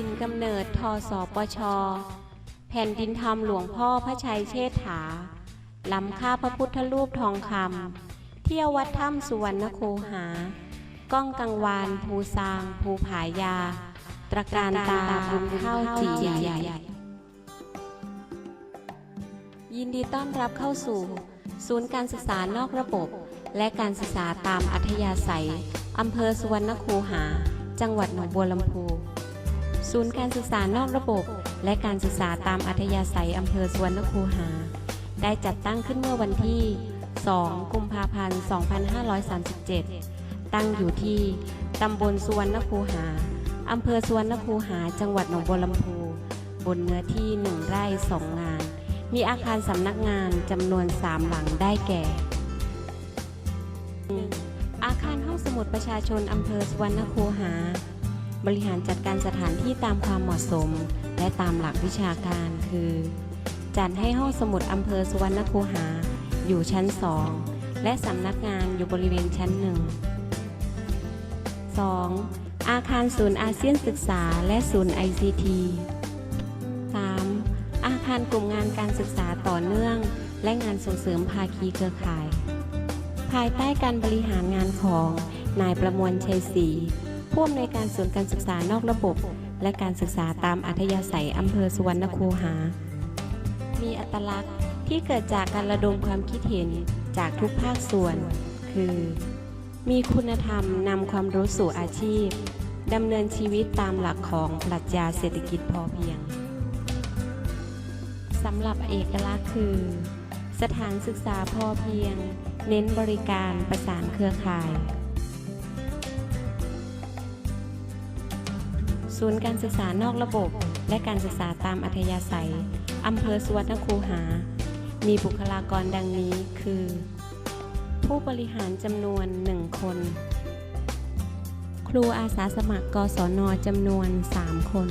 ถิ่นกำเนิดทสปช แผ่นดินธรรมหลวงพ่อพระชัยเชษฐา ล้ำค่าพระพุทธรูปทองคำ เที่ยววัดถ้ำสุวรรณโคหา ก้องกังวานภูซาง ภูผายา ตระการตาบุญเข้าจีใหญ่ยินดีต้อนรับเข้าสู่ ศูนย์การศึกษานอกระบบ และการศึกษาตามอัธยาศัยอำเภอสุวรรณคูหา จังหวัดหนองบัวลำพู ศูนย์การศึกษานอกระบบ และการศึกษาตามอัธยาศัยอำเภอสวรรณคูหา ได้จัดตั้งขึ้นเมื่อวันที่ 2 กุมภาพันธ์ 2537 ตั้งอยู่ที่ตำบลสวรรณคูหาอำเภอสวรรณคูหา จังหวัดหนองบัวลำพูบนเนื้อที่ 1 ไร่ 2 งาน มีอาคารสำนักงานจำนวน 3 หลังได้แก่ อาคารห้องสมุดประชาชนอำเภอสวรรณคูหา บริหารจัดการสถานที่ตามความเหมาะสม และตามหลักวิชาการคือ จัดให้ห้องสมุดอำเภอสุวรรณคูหา อยู่ชั้น 2 และสำนักงานอยู่บริเวณชั้น 1 2. อาคารศูนย์อาเซียนศึกษาและศูนย์ ICT 3. อาคารกลุ่มงานการศึกษาต่อเนื่อง และงานส่งเสริมภาคีเครือข่าย ภายใต้การบริหารงานของนายประมวลชัยศรี ผู้อำนวยการศูนย์การศึกษานอกระบบ และการศึกษาตามอัธยาศัยอำเภอสุวรรณคูหา มีอัตลักษณ์ที่เกิดจากการระดมความคิดเห็นจากทุกภาคส่วน คือ มีคุณธรรมนำความรู้สู่อาชีพดำเนินชีวิตตามหลักของปรัชญาเศรษฐกิจพอเพียงสำหรับเอกลักษณ์คือ สถานศึกษาพอเพียง เน้นบริการประสานเครือข่าย ศูนย์การศึกษานอกระบบ และการศึกษาตามอัธยาศัย อำเภอสุวรรณคูหา มีบุคลากรดังนี้คือ ผู้บริหารจำนวน1คน ครูอาสาสมัครกศนจำนวน 3 คน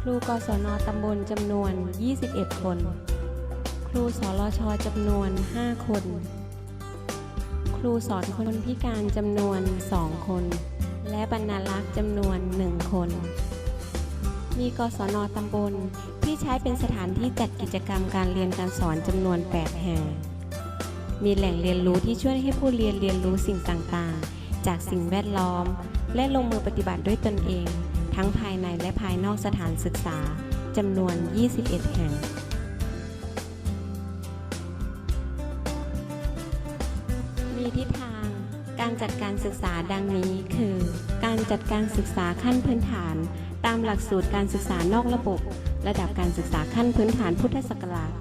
ครูกศนตำบลจำนวน 21 คน ครูสรชจำนวน 5 คน รูสอนคนพิการจำนวน 2 คน และบรรณารักษ์จำนวน 1 คน มีกศนตำบลที่ใช้เป็นสถานที่จัดกิจกรรมการเรียนการสอนจำนวน 8 แห่ง มีแหล่งเรียนรู้ที่ช่วยให้ผู้เรียนเรียนรู้สิ่งต่างๆ จากสิ่งแวดล้อม และลงมือปฏิบัติด้วยตนเอง ทั้งภายในและภายนอกสถานศึกษาจำนวน 21 แห่ง มีทิศทาง การจัดการศึกษาดังนี้คือ การจัดการศึกษาขั้นพื้นฐาน ตามหลักสูตรการศึกษานอกระบบ ระดับการศึกษาขั้นพื้นฐานพุทธศักราช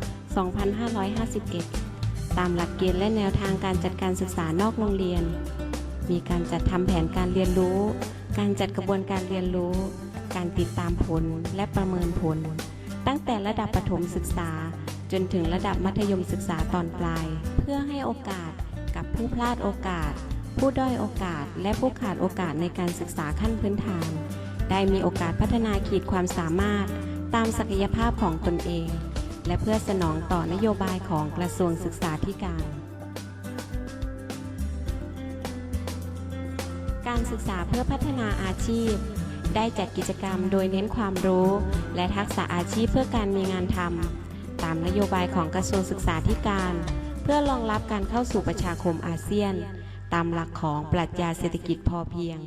2551 ตามหลักเกณฑ์และแนวทางการจัดการศึกษานอกโรงเรียน มีการจัดทำแผนการเรียนรู้ การจัดกระบวนการเรียนรู้ การติดตามผลและประเมินผล ตั้งแต่ระดับประถมศึกษาจนถึงระดับมัธยมศึกษาตอนปลาย เพื่อให้โอกาส ผู้พลาดโอกาส ผู้ด้อยโอกาส และผู้ขาดโอกาสในการศึกษาขั้นพื้นฐาน ได้มีโอกาสพัฒนาขีดความสามารถตามศักยภาพของตนเอง และเพื่อสนองต่อนโยบายของกระทรวงศึกษาธิการ การศึกษาเพื่อพัฒนาอาชีพ ได้จัดกิจกรรมโดยเน้นความรู้ และทักษะอาชีพเพื่อการมีงานทำตามนโยบายของกระทรวงศึกษาธิการ เพื่อรองรับการเข้าสู่ประชาคมอาเซียน ตามหลักของปรัชญาเศรษฐกิจพอเพียง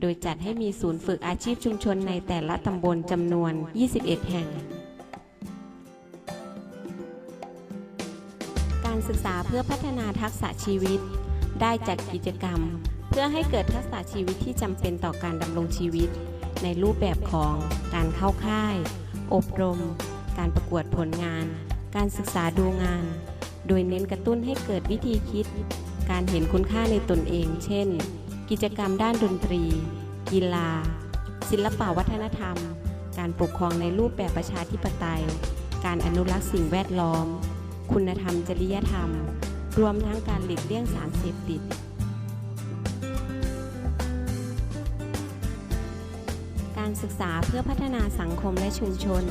โดยจัดให้มีศูนย์ฝึกอาชีพชุมชนในแต่ละตำบลจำนวน 21 แห่ง การศึกษาเพื่อพัฒนาทักษะชีวิต ได้จัดกิจกรรม เพื่อให้เกิดทักษะชีวิตที่จำเป็นต่อการดำรงชีวิต ในรูปแบบของการเข้าค่าย อบรม การประกวดผลงาน การศึกษาดูงาน โดยเน้นกระตุ้นให้เกิดวิธีคิด การเห็นคุณค่าในตนเอง เช่น กิจกรรมด้านดนตรี กีฬา ศิลปวัฒนธรรม การปกครองในรูปแบบประชาธิปไตย การอนุรักษ์สิ่งแวดล้อม คุณธรรมจริยธรรม รวมทั้งการหลีกเลี่ยงสารเสพติดการศึกษาเพื่อพัฒนาสังคมและชุมชน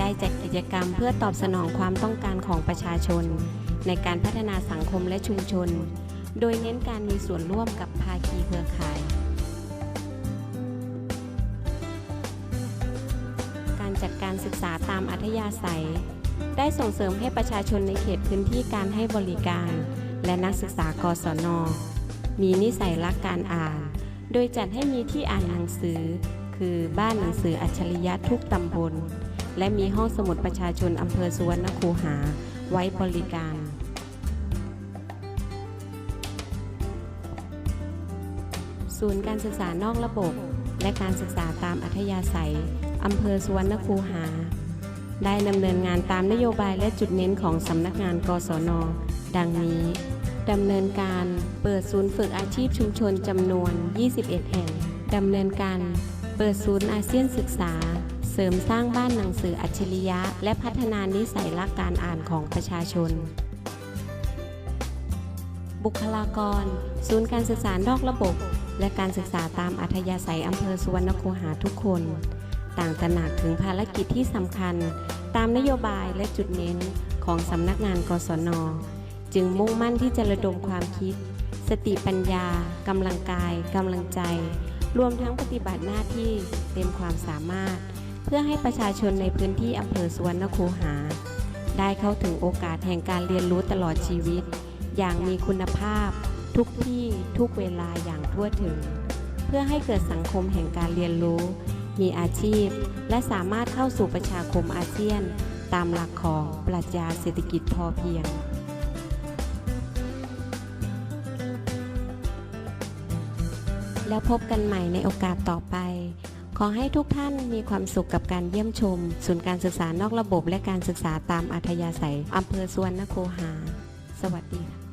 ได้จัดกิจกรรมเพื่อตอบสนองความต้องการของประชาชน ในการพัฒนาสังคมและชุมชน โดยเน้นการมีส่วนร่วมกับภาคีเครือข่าย การจัดการศึกษาตามอัธยาศัย ได้ส่งเสริมให้ประชาชนในเขตพื้นที่การให้บริการ และนักศึกษากศน มีนิสัยรักการอ่าน โดยจัดให้มีที่อ่านหนังสือ คือบ้านหนังสืออัจฉริยะทุกตำบล และมีห้องสมุดประชาชนอำเภอสุวรรณคูหาไว้บริการศูนย์การศึกษานอกระบบ และการศึกษาตามอัธยาศัย อำเภอสุวรรณคูหา ได้ดำเนินงานตามนโยบายและจุดเน้นของสำนักงานกศน ดังนี้ ดำเนินการเปิดศูนย์ฝึกอาชีพชุมชนจำนวน 21 แห่ง ดำเนินการเปิดศูนย์อาเซียนศึกษา ริมสร้างบ้านหนังสืออัจฉริยะ และพัฒนานิสัยรักการอ่านของประชาชน บุคลากร ศูนย์การศึกษานอกระบบ และการศึกษาตามอัธยาศัยอำเภอสุวรรณคูหาทุกคน ต่างตระหนักถึงภารกิจที่สำคัญ ตามนโยบายและจุดเน้นของสำนักงานกศน จึงมุ่งมั่นที่จะระดมความคิด สติปัญญากำลังกายกำลังใจรวมทั้งปฏิบัติหน้าที่เต็มความสามารถ เพื่อให้ประชาชนในพื้นที่อำเภอสวรรณคูหา ได้เข้าถึงโอกาสแห่งการเรียนรู้ตลอดชีวิต อย่างมีคุณภาพ ทุกที่ทุกเวลาอย่างทั่วถึง เพื่อให้เกิดสังคมแห่งการเรียนรู้ มีอาชีพ และสามารถเข้าสู่ประชาคมอาเซียน ตามหลักของปรัชญาเศรษฐกิจพอเพียงแล้วพบกันใหม่ในโอกาสต่อไป ขอให้ทุกท่านมีความสุขกับการเยี่ยมชม ศูนย์การศึกษานอกระบบและการศึกษาตามอัธยาศัยอำเภอสวนนโคหา สวัสดีค่ะ